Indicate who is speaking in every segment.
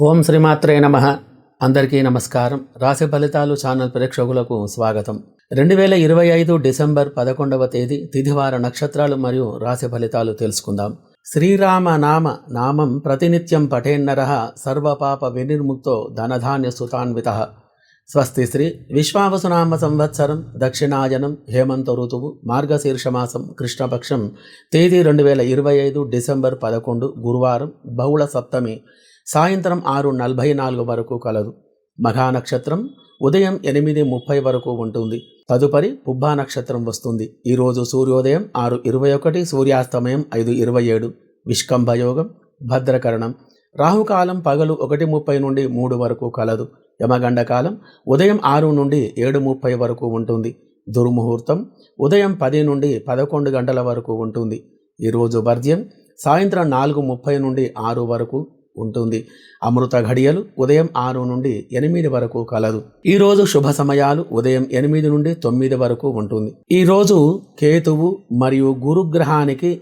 Speaker 1: ఓం శ్రీమాత్రే నమ. అందరికీ నమస్కారం. రాశి ఫలితాలు ఛానల్ ప్రేక్షకులకు స్వాగతం. రెండు వేల ఇరవై ఐదు డిసెంబర్ పదకొండవ తేదీ తిథివార నక్షత్రాలు మరియు రాశి ఫలితాలు తెలుసుకుందాం. శ్రీరామ నామ నామం ప్రతినిత్యం పఠేన్నర సర్వపాప వినిర్ముక్తో ధనధాన్య సుతాన్విత. స్వస్తి శ్రీ విశ్వావసునామ సంవత్సరం దక్షిణాయనం హేమంత ఋతువు మార్గశీర్షమాసం కృష్ణపక్షం తేదీ రెండు వేల ఇరవై ఐదు డిసెంబర్ పదకొండు గురువారం బహుళ సప్తమి సాయంత్రం ఆరు నలభై నాలుగు వరకు కలదు. మఘానక్షత్రం ఉదయం ఎనిమిది ముప్పై వరకు ఉంటుంది. తదుపరి పుబ్బా నక్షత్రం వస్తుంది. ఈరోజు సూర్యోదయం ఆరు ఇరవై ఒకటి సూర్యాస్తమయం ఐదు ఇరవై ఏడు. విష్కంభయోగం భద్రకరణం. రాహుకాలం పగలు ఒకటి ముప్పై నుండి మూడు వరకు కలదు. యమగండ కాలం ఉదయం ఆరు నుండి ఏడు ముప్పై వరకు ఉంటుంది. దుర్ముహూర్తం ఉదయం పది నుండి పదకొండు గంటల వరకు ఉంటుంది. ఈరోజు భర్జ్యం సాయంత్రం నాలుగు ముప్పై నుండి ఆరు వరకు ఉంటుంది. అమృత ఘడియలు ఉదయం ఆరు నుండి ఎనిమిది వరకు కలదు. ఈరోజు శుభ సమయాలు ఉదయం ఎనిమిది నుండి తొమ్మిది వరకు ఉంటుంది. ఈరోజు కేతువు మరియు గురుగ్రహానికి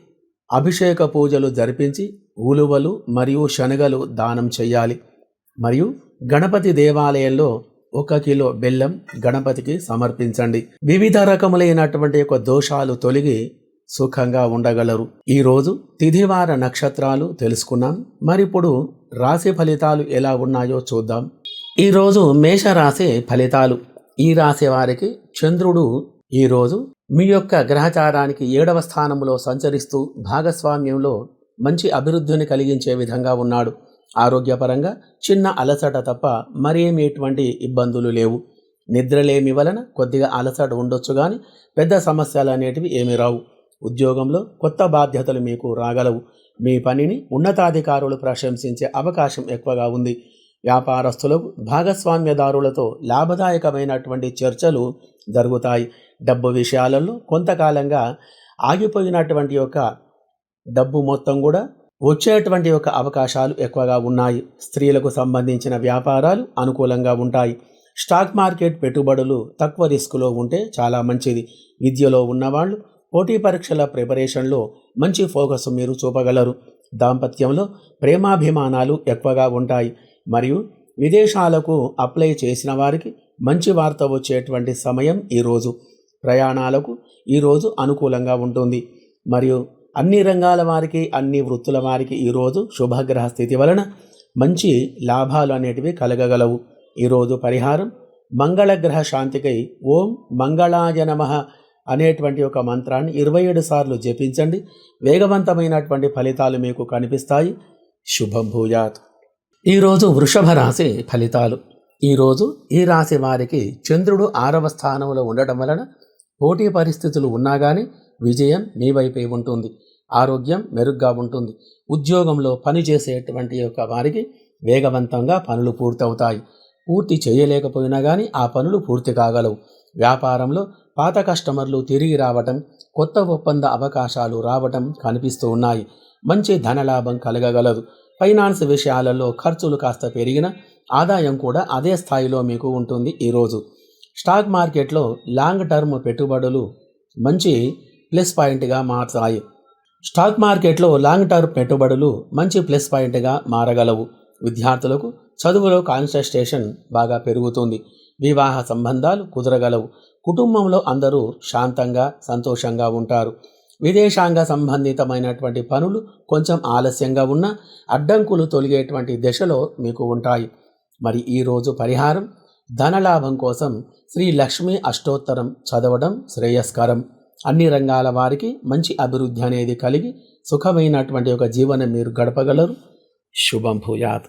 Speaker 1: అభిషేక పూజలు జరిపించి ఉలువలు మరియు శనగలు దానం చేయాలి. మరియు గణపతి దేవాలయంలో ఒక కిలో బెల్లం గణపతికి సమర్పించండి. వివిధ రకములైనటువంటి యొక్క దోషాలు తొలగి సుఖంగా ఉండగలరు. ఈరోజు తిథివార నక్షత్రాలు తెలుసుకున్నాం. మరిప్పుడు రాశి ఫలితాలు ఎలా ఉన్నాయో చూద్దాం. ఈరోజు మేషరాశి ఫలితాలు. ఈ రాశి వారికి చంద్రుడు ఈరోజు మీ యొక్క గ్రహచారానికి ఏడవ స్థానంలో సంచరిస్తూ భాగస్వామ్యంలో మంచి అభివృద్ధిని కలిగించే విధంగా ఉన్నాడు. ఆరోగ్యపరంగా చిన్న అలసట తప్ప మరేమి ఎటువంటి ఇబ్బందులు లేవు. నిద్రలేమి వలన కొద్దిగా అలసట ఉండొచ్చు కానీ పెద్ద సమస్యలు అనేటివి ఏమి రావు. ఉద్యోగంలో కొత్త బాధ్యతలు మీకు రాగలవు. మీ పనిని ఉన్నతాధికారులు ప్రశంసించే అవకాశం ఎక్కువగా ఉంది. వ్యాపారస్తులకు భాగస్వామ్యదారులతో లాభదాయకమైనటువంటి చర్చలు జరుగుతాయి. డబ్బు విషయాలలో కొంతకాలంగా ఆగిపోయినటువంటి యొక్క డబ్బు మొత్తం కూడా వచ్చేటువంటి యొక్క అవకాశాలు ఎక్కువగా ఉన్నాయి. స్త్రీలకు సంబంధించిన వ్యాపారాలు అనుకూలంగా ఉంటాయి. స్టాక్ మార్కెట్ పెట్టుబడులు తక్కువ రిస్కులో ఉంటే చాలా మంచిది. విద్యలో ఉన్నవాళ్ళు పోటీ పరీక్షల ప్రిపరేషన్లో మంచి ఫోకస్ మీరు చూపగలరు. దాంపత్యంలో ప్రేమాభిమానాలు ఎక్కువగా ఉంటాయి. మరియు విదేశాలకు అప్లై చేసిన వారికి మంచి వార్త వచ్చేటువంటి సమయం ఈరోజు. ప్రయాణాలకు ఈరోజు అనుకూలంగా ఉంటుంది. మరియు అన్ని రంగాల వారికి అన్ని వృత్తుల వారికి ఈరోజు శుభగ్రహ స్థితి వలన మంచి లాభాలు అనేటివి కలగగలవు. ఈరోజు పరిహారం మంగళగ్రహ శాంతికై ఓం మంగళాయ నమ అనేటువంటి ఒక మంత్రాన్ని ఇరవై ఏడు సార్లు జపించండి. వేగవంతమైనటువంటి ఫలితాలు మీకు కనిపిస్తాయి. శుభం భూయాత్. ఈరోజు వృషభ రాశి ఫలితాలు. ఈరోజు ఈ రాశి వారికి చంద్రుడు ఆరవ స్థానంలో ఉండటం వలన పోటీ పరిస్థితులు ఉన్నా కానీ విజయం మీ వైపే ఉంటుంది. ఆరోగ్యం మెరుగ్గా ఉంటుంది. ఉద్యోగంలో పనిచేసేటువంటి యొక్క వారికి వేగవంతంగా పనులు పూర్తవుతాయి. పూర్తి చేయలేకపోయినా కానీ ఆ పనులు పూర్తి కాగలవు. వ్యాపారంలో పాత కస్టమర్లు తిరిగి రావటం కొత్త ఒప్పంద అవకాశాలు రావటం కనిపిస్తూ ఉన్నాయి. మంచి ధనలాభం కలగగలదు. ఫైనాన్స్ విషయాలలో ఖర్చులు కాస్త పెరిగిన ఆదాయం కూడా అదే స్థాయిలో మీకు ఉంటుంది ఈరోజు. స్టాక్ మార్కెట్లో లాంగ్ టర్మ్ పెట్టుబడులు మంచి ప్లస్ పాయింట్గా మారుతాయి. స్టాక్ మార్కెట్లో లాంగ్ టర్మ్ పెట్టుబడులు మంచి ప్లస్ పాయింట్గా మారగలవు. విద్యార్థులకు చదువులో కాన్సన్ట్రేషన్ బాగా పెరుగుతుంది. వివాహ సంబంధాలు కుదరగలవు. కుటుంబంలో అందరూ శాంతంగా సంతోషంగా ఉంటారు. విదేశాంగ సంబంధితమైనటువంటి పనులు కొంచెం ఆలస్యంగా ఉన్న అడ్డంకులు తొలగేటువంటి దశలో మీకు ఉంటాయి. మరి ఈరోజు పరిహారం ధనలాభం కోసం శ్రీ లక్ష్మీ అష్టోత్తరం చదవడం శ్రేయస్కరం. అన్ని రంగాల వారికి మంచి అభివృద్ధి అనేది కలిగి సుఖమైనటువంటి ఒక జీవనం మీరు గడపగలరు. శుభం భూయాత్.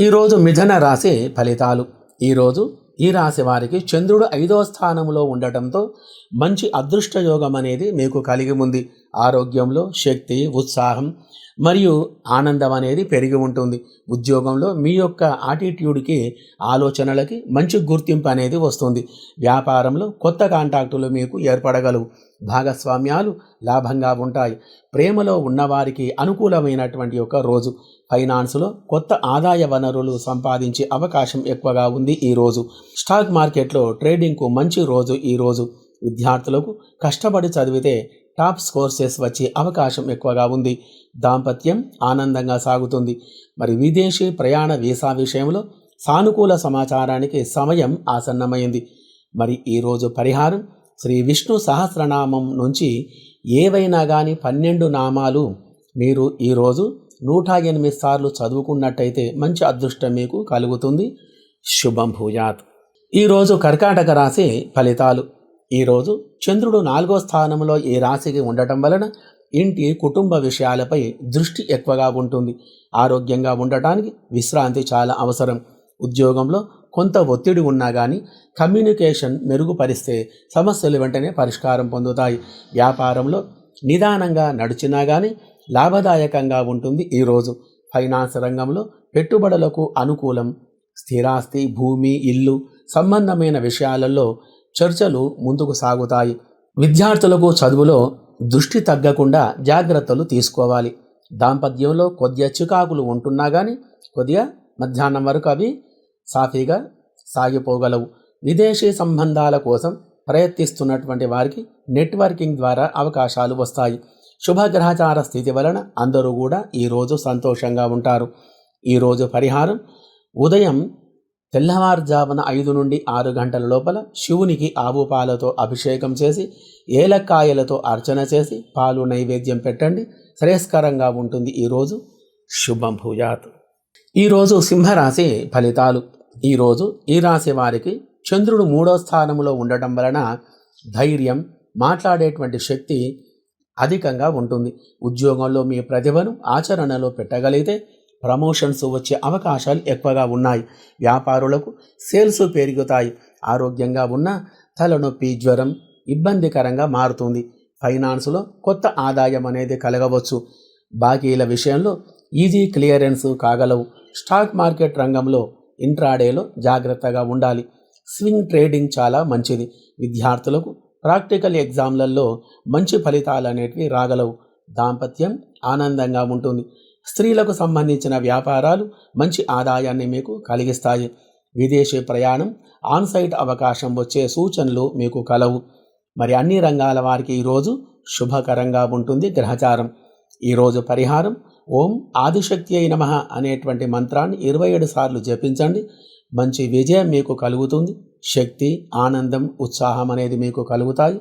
Speaker 1: ఈరోజు మిథన రాశి ఫలితాలు. ఈరోజు ఈ రాశి వారికి చంద్రుడు ఐదో స్థానంలో ఉండటంతో మంచి అదృష్ట యోగం అనేది మీకు కలిగి ఉంది. ఆరోగ్యంలో శక్తి ఉత్సాహం మరియు ఆనందం అనేది పెరిగి ఉంటుంది. ఉద్యోగంలో మీ యొక్క ఆటిట్యూడ్కి ఆలోచనలకి మంచి గుర్తింపు అనేది వస్తుంది. వ్యాపారంలో కొత్త కాంటాక్టులు మీకు ఏర్పడగలవు. భాగస్వామ్యాలు లాభంగా ఉంటాయి. ప్రేమలో ఉన్నవారికి అనుకూలమైనటువంటి ఒక రోజు. ఫైనాన్స్లో కొత్త ఆదాయ వనరులు సంపాదించే అవకాశం ఎక్కువగా ఉంది ఈరోజు స్టాక్ మార్కెట్లో ట్రేడింగ్కు మంచి రోజు ఈరోజు విద్యార్థులకు కష్టపడి చదివితే టాప్ స్కోర్సెస్ వచ్చే అవకాశం ఎక్కువగా ఉంది. దాంపత్యం ఆనందంగా సాగుతుంది. మరి విదేశీ ప్రయాణ వీసా విషయంలో సానుకూల సమాచారానికి సమయం ఆసన్నమైంది. మరి ఈరోజు పరిహారం శ్రీ విష్ణు సహస్రనామం నుంచి ఏవైనా కానీ పన్నెండు నామాలు మీరు ఈరోజు నూట ఎనిమిది సార్లు చదువుకున్నట్టయితే మంచి అదృష్టం మీకు కలుగుతుంది. శుభం భూయాత్. ఈరోజు కర్కాటక రాశి ఫలితాలు. ఈరోజు చంద్రుడు నాలుగో స్థానంలో ఈ రాశికి ఉండటం వలన ఇంటి కుటుంబ విషయాలపై దృష్టి ఎక్కువగా ఉంటుంది. ఆరోగ్యంగా ఉండటానికి విశ్రాంతి చాలా అవసరం. ఉద్యోగంలో కొంత ఒత్తిడి ఉన్నా కానీ కమ్యూనికేషన్ మెరుగుపరిస్తే సమస్యలు వెంటనే పరిష్కారం పొందుతాయి. వ్యాపారంలో నిదానంగా నడిచినా కానీ లాభదాయకంగా ఉంటుంది ఈరోజు ఫైనాన్స్ రంగంలో పెట్టుబడులకు అనుకూలం స్థిరాస్తి భూమి ఇల్లు సంబంధమైన విషయాలలో చర్చలు ముందుకు సాగుతాయి. విద్యార్థులకు చదువులో దృష్టి తగ్గకుండా జాగ్రత్తలు తీసుకోవాలి. దాంపత్యంలో కొద్దిగా చికాకులు ఉంటున్నా కానీ కొద్దిగా మధ్యాహ్నం వరకు అవి సాఫీగా సాగిపోగలవు. విదేశీ సంబంధాల కోసం ప్రయత్నిస్తున్నటువంటి వారికి నెట్వర్కింగ్ ద్వారా అవకాశాలు వస్తాయి. శుభగ్రహచార స్థితి వలన అందరూ కూడా ఈరోజు సంతోషంగా ఉంటారు. ఈరోజు పరిహారం ఉదయం తెల్లవారుజామున ఐదు నుండి ఆరు గంటల లోపల శివునికి ఆవు పాలతో అభిషేకం చేసి ఏలక్కాయలతో అర్చన చేసి పాలు నైవేద్యం పెట్టండి. శ్రేయస్కరంగా ఉంటుంది ఈరోజు శుభం భూయాత్. ఈరోజు సింహరాశి ఫలితాలు. ఈరోజు ఈ రాశి వారికి చంద్రుడు మూడో స్థానంలో ఉండటం వలన ధైర్యం మాట్లాడేటువంటి శక్తి అధికంగా ఉంటుంది. ఉద్యోగంలో మీ ప్రతిభను ఆచరణలో పెట్టగలిగితే ప్రమోషన్స్ వచ్చే అవకాశాలు ఎక్కువగా ఉన్నాయి. వ్యాపారులకు సేల్స్ పెరుగుతాయి. ఆరోగ్యంగా ఉన్న తలనొప్పి జ్వరం ఇబ్బందికరంగా మారుతుంది. ఫైనాన్స్లో కొత్త ఆదాయం అనేది కలగవచ్చు. బాకీల విషయంలో ఈజీ క్లియరెన్స్ కాగలవు. స్టాక్ మార్కెట్ రంగంలో ఇంట్రాడేలో జాగ్రత్తగా ఉండాలి. స్వింగ్ ట్రేడింగ్ చాలా మంచిది. విద్యార్థులకు ప్రాక్టికల్ ఎగ్జామ్లలో మంచి ఫలితాలు అనేటివి రాగలవు. దాంపత్యం ఆనందంగా ఉంటుంది. స్త్రీలకు సంబంధించిన వ్యాపారాలు మంచి ఆదాయాన్ని మీకు కలిగిస్తాయి. విదేశీ ప్రయాణం ఆన్సైట్ అవకాశం వచ్చే సూచనలు మీకు కలవు. మరి అన్ని రంగాల వారికి ఈరోజు శుభకరంగా ఉంటుంది గ్రహచారం. ఈరోజు పరిహారం ఓం ఆదిశక్తి అయి నమ అనేటువంటి మంత్రాన్ని ఇరవై ఏడు సార్లు జపించండి. మంచి విజయం మీకు కలుగుతుంది. శక్తి ఆనందం ఉత్సాహం అనేది మీకు కలుగుతాయి.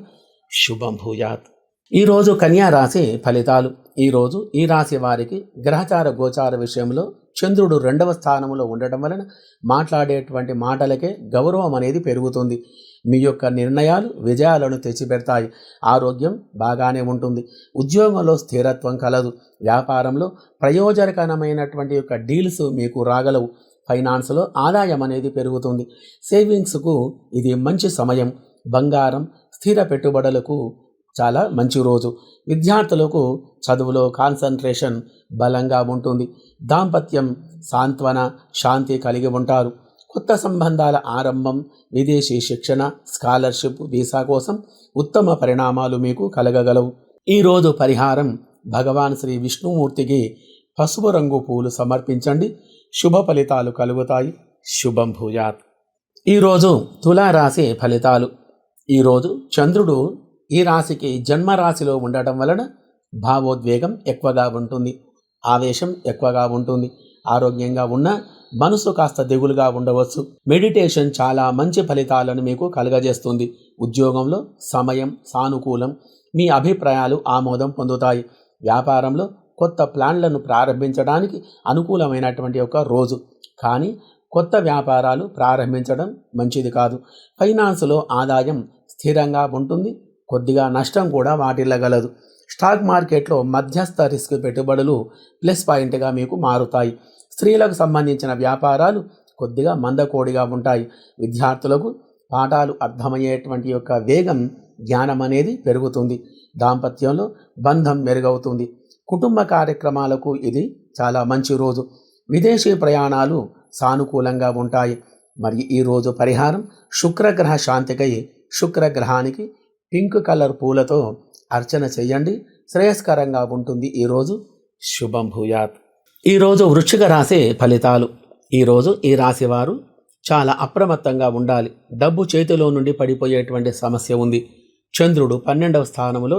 Speaker 1: శుభం భూయాత్. ఈరోజు కన్యా రాశి ఫలితాలు. ఈరోజు ఈ రాశి వారికి గ్రహచార గోచార విషయంలో చంద్రుడు రెండవ స్థానంలో ఉండటం వలన మాట్లాడేటువంటి మాటలకే గౌరవం అనేది పెరుగుతుంది. మీ యొక్క నిర్ణయాలు విజయాలను తెచ్చిపెడతాయి. ఆరోగ్యం బాగానే ఉంటుంది. ఉద్యోగంలో స్థిరత్వం కలదు. వ్యాపారంలో ప్రయోజనకరమైనటువంటి యొక్క డీల్స్ మీకు రాగలవు. ఫైనాన్స్లో ఆదాయం అనేది పెరుగుతుంది. సేవింగ్స్కు ఇది మంచి సమయం. బంగారం స్థిర పెట్టుబడులకు చాలా మంచి రోజు. విద్యార్థులకు చదువులో కాన్సన్ట్రేషన్ బలంగా ఉంటుంది. దాంపత్యం సాంత్వన శాంతి కలిగి ఉంటారు. కొత్త సంబంధాల ఆరంభం విదేశీ శిక్షణ స్కాలర్షిప్ వీసా కోసం ఉత్తమ పరిణామాలు మీకు కలగగలవు. ఈరోజు పరిహారం భగవాన్ శ్రీ విష్ణుమూర్తికి పసుపు రంగు పూలు సమర్పించండి. శుభ ఫలితాలు కలుగుతాయి. శుభం భూయాత్. ఈరోజు తులారాశి ఫలితాలు. ఈరోజు చంద్రుడు ఈ రాశికి జన్మరాశిలో ఉండటం వలన భావోద్వేగం ఎక్కువగా ఉంటుంది. ఆవేశం ఎక్కువగా ఉంటుంది. ఆరోగ్యంగా ఉన్న మనసు కాస్త దిగులుగా ఉండవచ్చు. మెడిటేషన్ చాలా మంచి ఫలితాలను మీకు కలుగజేస్తుంది. ఉద్యోగంలో సమయం సానుకూలం మీ అభిప్రాయాలు ఆమోదం పొందుతాయి. వ్యాపారంలో కొత్త ప్లాన్లను ప్రారంభించడానికి అనుకూలమైనటువంటి ఒక రోజు. కానీ కొత్త వ్యాపారాలు ప్రారంభించడం మంచిది కాదు. ఫైనాన్స్లో ఆదాయం స్థిరంగా ఉంటుంది. కొద్దిగా నష్టం కూడా వాటిల్లగలదు. స్టాక్ మార్కెట్లో మధ్యస్థ రిస్క్ పెట్టుబడులు ప్లస్ పాయింట్గా మీకు మారుతాయి. స్త్రీలకు సంబంధించిన వ్యాపారాలు కొద్దిగా మందకోడిగా ఉంటాయి. విద్యార్థులకు పాఠాలు అర్థమయ్యేటువంటి యొక్క వేగం జ్ఞానం అనేది పెరుగుతుంది. దాంపత్యంలో బంధం మెరుగవుతుంది. కుటుంబ కార్యక్రమాలకు ఇది చాలా మంచి రోజు. విదేశీ ప్రయాణాలు సానుకూలంగా ఉంటాయి. మరి ఈరోజు పరిహారం శుక్రగ్రహ శాంతికై శుక్రగ్రహానికి పింక్ కలర్ పూలతో అర్చన చేయండి. శ్రేయస్కరంగా ఉంటుంది ఈరోజు శుభం భూయాత్. ఈరోజు వృశ్చిక రాశి ఫలితాలు. ఈరోజు ఈ రాశి వారు చాలా అప్రమత్తంగా ఉండాలి. డబ్బు చేతిలో నుండి పడిపోయేటువంటి సమస్య ఉంది. చంద్రుడు పన్నెండవ స్థానంలో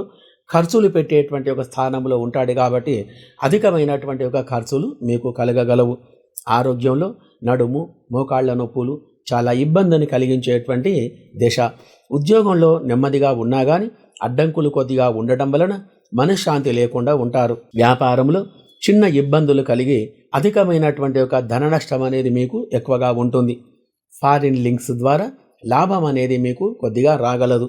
Speaker 1: ఖర్చులు పెట్టేటువంటి ఒక స్థానంలో ఉంటాడు కాబట్టి అధికమైనటువంటి ఒక ఖర్చులు మీకు కలగగలవు. ఆరోగ్యంలో నడుము మోకాళ్ళ నొప్పులు చాలా ఇబ్బందిని కలిగించేటువంటి దిశ. ఉద్యోగంలో నెమ్మదిగా ఉన్నా కానీ అడ్డంకులు కొద్దిగా ఉండటం వలన మనశ్శాంతి లేకుండా ఉంటారు. వ్యాపారంలో చిన్న ఇబ్బందులు కలిగి అధికమైనటువంటి ఒక ధన నష్టం అనేది మీకు ఎక్కువగా ఉంటుంది. ఫారిన్ లింక్స్ ద్వారా లాభం అనేది మీకు కొద్దిగా రాగలదు.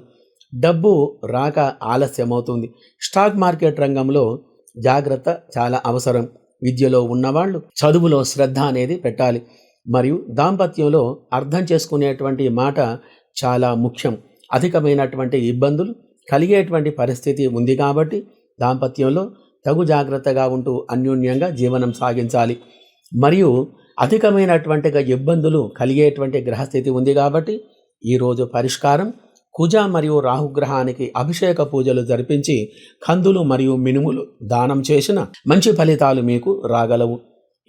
Speaker 1: డబ్బు రాక ఆలస్యమవుతుంది. స్టాక్ మార్కెట్ రంగంలో జాగ్రత్త చాలా అవసరం. విద్యలో ఉన్నవాళ్ళు చదువులో శ్రద్ధ అనేది పెట్టాలి. మరియు దాంపత్యంలో అర్థం చేసుకునేటువంటి మాట చాలా ముఖ్యం. అధికమైనటువంటి ఇబ్బందులు కలిగేటువంటి పరిస్థితి ఉంది కాబట్టి దాంపత్యంలో తగు జాగ్రత్తగా ఉంటూ అన్యోన్యంగా జీవనం సాగించాలి. మరియు అధికమైనటువంటి ఇబ్బందులు కలిగేటువంటి గ్రహస్థితి ఉంది కాబట్టి ఈరోజు పరిష్కారం కుజ మరియు రాహుగ్రహానికి అభిషేక పూజలు జరిపించి కందులు మరియు మినుములు దానం చేసిన మంచి ఫలితాలు మీకు రాగలవు.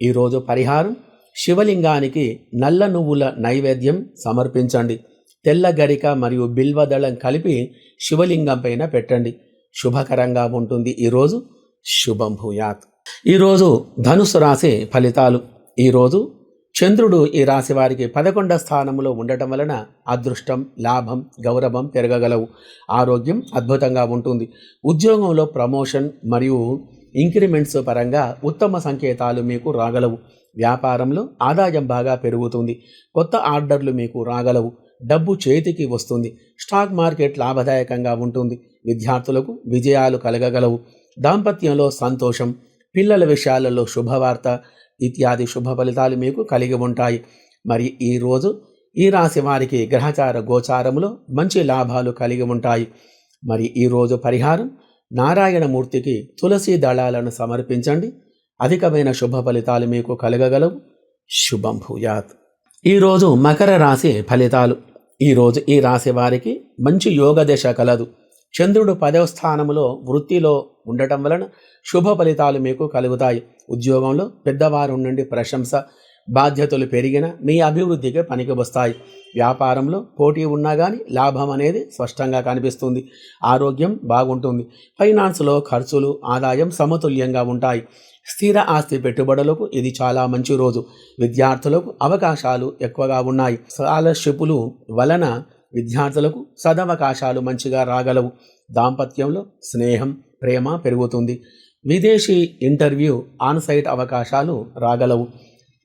Speaker 1: ఈరోజు పరిహారం. శివలింగానికి నల్ల నువ్వుల నైవేద్యం సమర్పించండి. తెల్ల గరిక మరియు బిల్వదళం కలిపి శివలింగం పైన పెట్టండి. శుభకరంగా ఉంటుంది ఈరోజు శుభం భూయాత్. ఈరోజు ధనుసు రాశి ఫలితాలు. ఈరోజు చంద్రుడు ఈ రాశి వారికి పదకొండ స్థానంలో ఉండటం వలన అదృష్టం లాభం గౌరవం పెరగగలవు. ఆరోగ్యం అద్భుతంగా ఉంటుంది. ఉద్యోగంలో ప్రమోషన్ మరియు ఇంక్రిమెంట్స్ పరంగా ఉత్తమ సంకేతాలు మీకు రాగలవు. వ్యాపారంలో ఆదాయం బాగా పెరుగుతుంది. కొత్త ఆర్డర్లు మీకు రాగలవు. డబ్బు చేతికి వస్తుంది. స్టాక్ మార్కెట్ లాభదాయకంగా ఉంటుంది. విద్యార్థులకు విజయాలు కలగగలవు. దాంపత్యంలో సంతోషం పిల్లల విషయాలలో శుభవార్త ఇత్యాది శుభ ఫలితాలు మీకు కలిగి ఉంటాయి. మరి ఈరోజు ఈ రాశి వారికి గ్రహచార గోచారములో మంచి లాభాలు కలిగి ఉంటాయి. మరి ఈరోజు పరిహారం నారాయణమూర్తికి తులసి దళాలను సమర్పించండి. అధికమైన శుభ ఫలితాలు మీకు కలగగలవు. శుభం భూయాత్. ఈరోజు మకర రాశి ఫలితాలు. ఈరోజు ఈ రాశి వారికి మంచి యోగ దశ కలదు. చంద్రుడు పదవ స్థానంలో వృత్తిలో ఉండటం వలన శుభ ఫలితాలు మీకు కలుగుతాయి. ఉద్యోగంలో పెద్దవారు నుండి ప్రశంస బాధ్యతలు పెరిగిన మీ అభివృద్ధికి పనికి వస్తాయి వ్యాపారంలో పోటీ ఉన్నా కానీ లాభం అనేది స్పష్టంగా కనిపిస్తుంది. ఆరోగ్యం బాగుంటుంది. ఫైనాన్స్లో ఖర్చులు ఆదాయం సమతుల్యంగా ఉంటాయి. స్థిర ఆస్తి పెట్టుబడులకు ఇది చాలా మంచి రోజు. విద్యార్థులకు అవకాశాలు ఎక్కువగా ఉన్నాయి. స్కాలర్షిప్లు వలన విద్యార్థులకు సదవకాశాలు మంచిగా రాగలవు. దాంపత్యంలో స్నేహం ప్రేమ పెరుగుతుంది. విదేశీ ఇంటర్వ్యూ ఆన్సైట్ అవకాశాలు రాగలవు.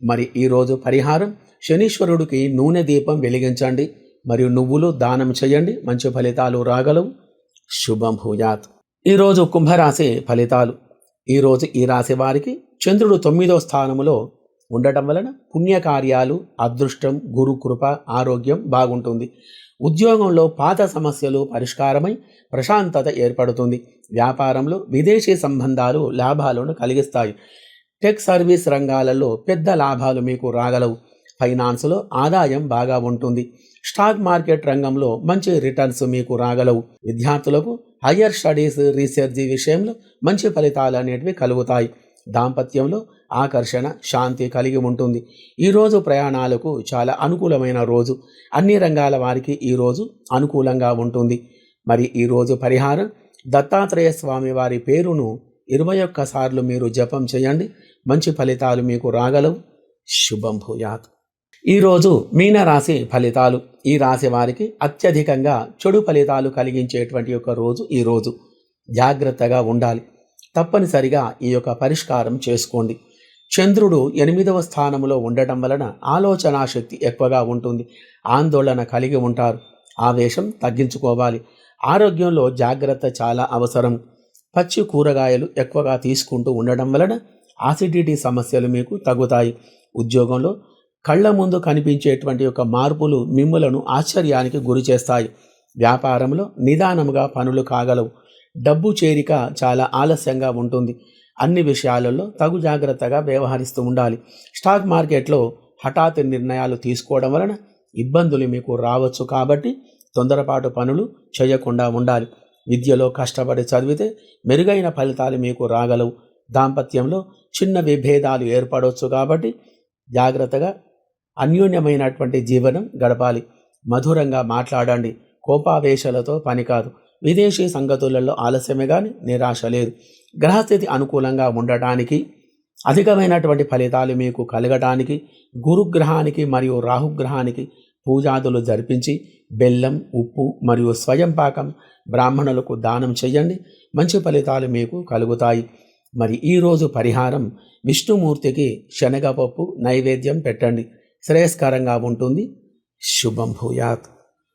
Speaker 1: మరి ఈరోజు పరిహారం? శనీశ్వరుడికి నూనె దీపం వెలిగించండి. మరియు నువ్వులు దానం చేయండి. మంచి ఫలితాలు రాగలవు. శుభం భూయాత్. ఈరోజు కుంభరాశి ఫలితాలు. ఈరోజు ఈ రాశి వారికి చంద్రుడు తొమ్మిదో స్థానంలో ఉండటం వలన పుణ్యకార్యాలు అదృష్టం గురు కృప ఆరోగ్యం బాగుంటుంది. ఉద్యోగంలో పాత సమస్యలు పరిష్కారమై ప్రశాంతత ఏర్పడుతుంది. వ్యాపారంలో విదేశీ సంబంధాలు లాభాలను కలిగిస్తాయి. టెక్ సర్వీస్ రంగాలలో పెద్ద లాభాలు మీకు రాగలవు. ఫైనాన్స్లో ఆదాయం బాగా ఉంటుంది. స్టాక్ మార్కెట్ రంగంలో మంచి రిటర్న్స్ మీకు రాగలవు. విద్యార్థులకు హయ్యర్ స్టడీస్ రీసెర్చ్ విషయంలో మంచి ఫలితాలు అనేటివి కలుగుతాయి. దాంపత్యంలో ఆకర్షణ శాంతి కలిగి ఉంటుంది. ఈరోజు ప్రయాణాలకు చాలా అనుకూలమైన రోజు. అన్ని రంగాల వారికి ఈరోజు అనుకూలంగా ఉంటుంది. మరి ఈరోజు పరిహారం దత్తాత్రేయ స్వామి వారి పేరును ఇరవై ఒక్కసార్లు మీరు జపం చేయండి. మంచి ఫలితాలు మీకు రాగలవు. శుభం భూయాత్. ఈరోజు మీనరాశి ఫలితాలు. ఈ రాశి వారికి అత్యధికంగా చెడు ఫలితాలు కలిగించేటువంటి ఒక రోజు ఈ రోజు. జాగ్రత్తగా ఉండాలి. తప్పనిసరిగా ఈ యొక్క పరిష్కారం చేసుకోండి. చంద్రుడు ఎనిమిదవ స్థానంలో ఉండటం వలన ఆలోచనా శక్తి ఎక్కువగా ఉంటుంది. ఆందోళన కలిగి ఉంటారు. ఆవేశం తగ్గించుకోవాలి. ఆరోగ్యంలో జాగ్రత్త చాలా అవసరం. పచ్చి కూరగాయలు ఎక్కువగా తీసుకుంటూ ఉండడం వలన ఆసిడిటీ సమస్యలు మీకు తగ్గుతాయి. ఉద్యోగంలో కళ్ళ ముందు కనిపించేటువంటి యొక్క మార్పులు మిమ్ములను ఆశ్చర్యానికి గురి చేస్తాయి. వ్యాపారంలో నిదానముగా పనులు కాగలవు. డబ్బు చేరిక చాలా ఆలస్యంగా ఉంటుంది. అన్ని విషయాలలో తగు జాగ్రత్తగా వ్యవహరిస్తూ ఉండాలి. స్టాక్ మార్కెట్లో హఠాత్ నిర్ణయాలు తీసుకోవడం వలన ఇబ్బందులు మీకు రావచ్చు కాబట్టి తొందరపాటు పనులు చేయకుండా ఉండాలి. విద్యలో కష్టపడి చదివితే మెరుగైన ఫలితాలు మీకు రాగలవు. దాంపత్యంలో చిన్న విభేదాలు ఏర్పడవచ్చు కాబట్టి జాగ్రత్తగా అన్యోన్యమైనటువంటి జీవనం గడపాలి. మధురంగా మాట్లాడండి. కోపావేశాలతో పని కాదు విదేశీ సంగతులలో ఆలస్యమే కానీ నిరాశ లేదు. గ్రహస్థితి అనుకూలంగా ఉండటానికి అధికమైనటువంటి ఫలితాలు మీకు కలగటానికి గురుగ్రహానికి మరియు రాహుగ్రహానికి పూజాదులు జరిపించి బెల్లం ఉప్పు మరియు స్వయం పాకం బ్రాహ్మణులకు దానం చేయండి మంచి ఫలితాలు మీకు కలుగుతాయి. మరి ఈరోజు పరిహారం విష్ణుమూర్తికి శనగపప్పు నైవేద్యం పెట్టండి. శ్రేయస్కరంగా ఉంటుంది. శుభం భూయాత్.